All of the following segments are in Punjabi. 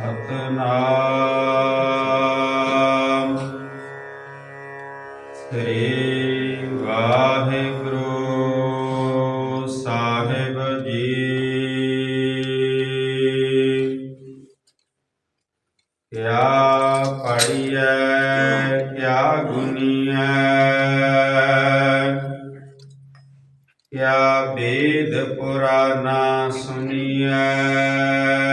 ਸਤਨਾਮ। ਸ੍ਰੀ ਵਾਹਿਗੁਰੂ ਸਾਹਿਬ ਜੀ। ਕਿਆ ਪੜੀਐ ਕਿਆ ਗੁਨੀਐ ਕਿਆ ਵੇਦ ਪੁਰਾਣਾ ਸੁਨੀਐ।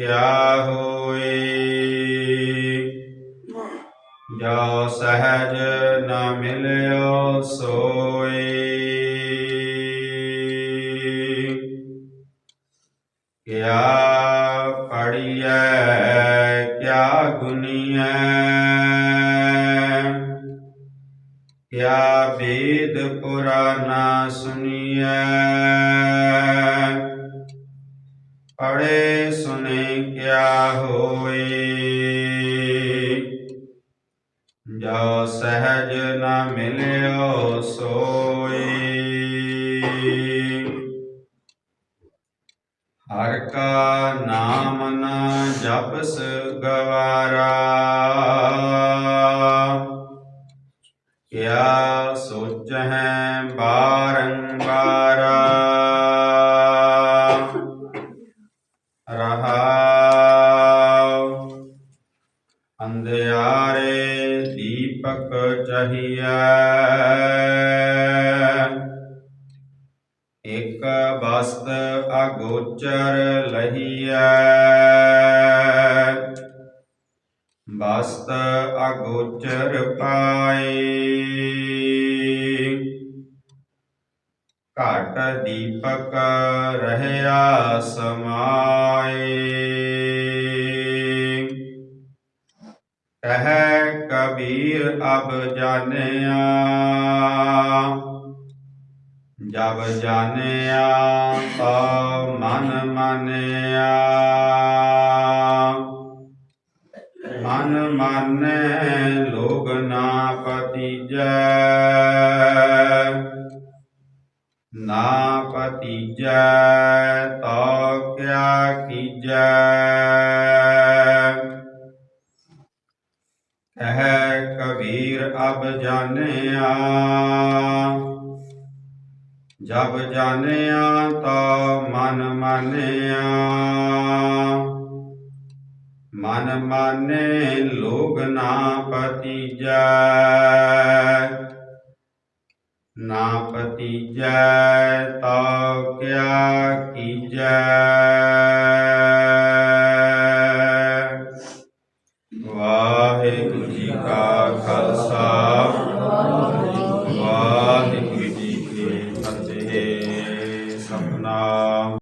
ਕਿਆ ਹੋਏ। ਜੋ ਸਹਜ ਨਾ ਮਿਲਿਓ ਸੋਏ। ਕਿਆ ਪੜੀਐ, ਕਿਆ ਗੁਨੀਐ। ਕਿਆ ਵੇਦ ਪੁਰਾਨਾ ਸੁਨੀਐ। ਪੜੇ ਸੁਨੇ ਕਿਆ ਹੋਏ ਜੋ ਸਹਜ ਨ ਮਿਲਿਓ ਸੋਈ। ਹਰ ਕਾ ਨਾਮ ਨਾ ਜਪਸ ਗਵਾਰਾ। ਕਿਆ ਸੋਚ ਹੈ ਬਾਰੰਬਾਰਾ ਅੰਧਿਆਰੇ ਦੀਪਕ ਚਹੀਐ ਇਕ ਬਸਤ ਅਗੋਚਰ ਲਹੀਐ। ਬਸਤ ਅਗੋਚਰ ਪਾਏ। ਘਟ ਦੀਪਕ ਰਹਿਆ ਸਮਾਏ। ਕਬੀਰ ਅਬ ਜਾਣਿਆ। ਜਬ ਜਾਣਿਆ ਤਾ ਮਨ ਮਾਨਿਆ। ਮਨ ਮਾਨੈ ਲੋਗ ਨਾ ਪਤੀਜੈ ਨਾ ਪਤੀਜੈ ਤਾ ਕਿਆ ਕੀਜੈ। ਕਹਿ ਕਬੀਰ ਅਬ ਜਾਣਿਆ। ਜਬ ਜਾਣਿਆ ਤਾ ਮਨ ਮਾਨਿਆ। ਮਨ ਮਾਨੇ ਲੋਗ ਨਾ ਪਤੀਜੈ ਨਾ ਪਤੀਜੈ ਤਾ ਕਿਆ ਕੀਜੈ।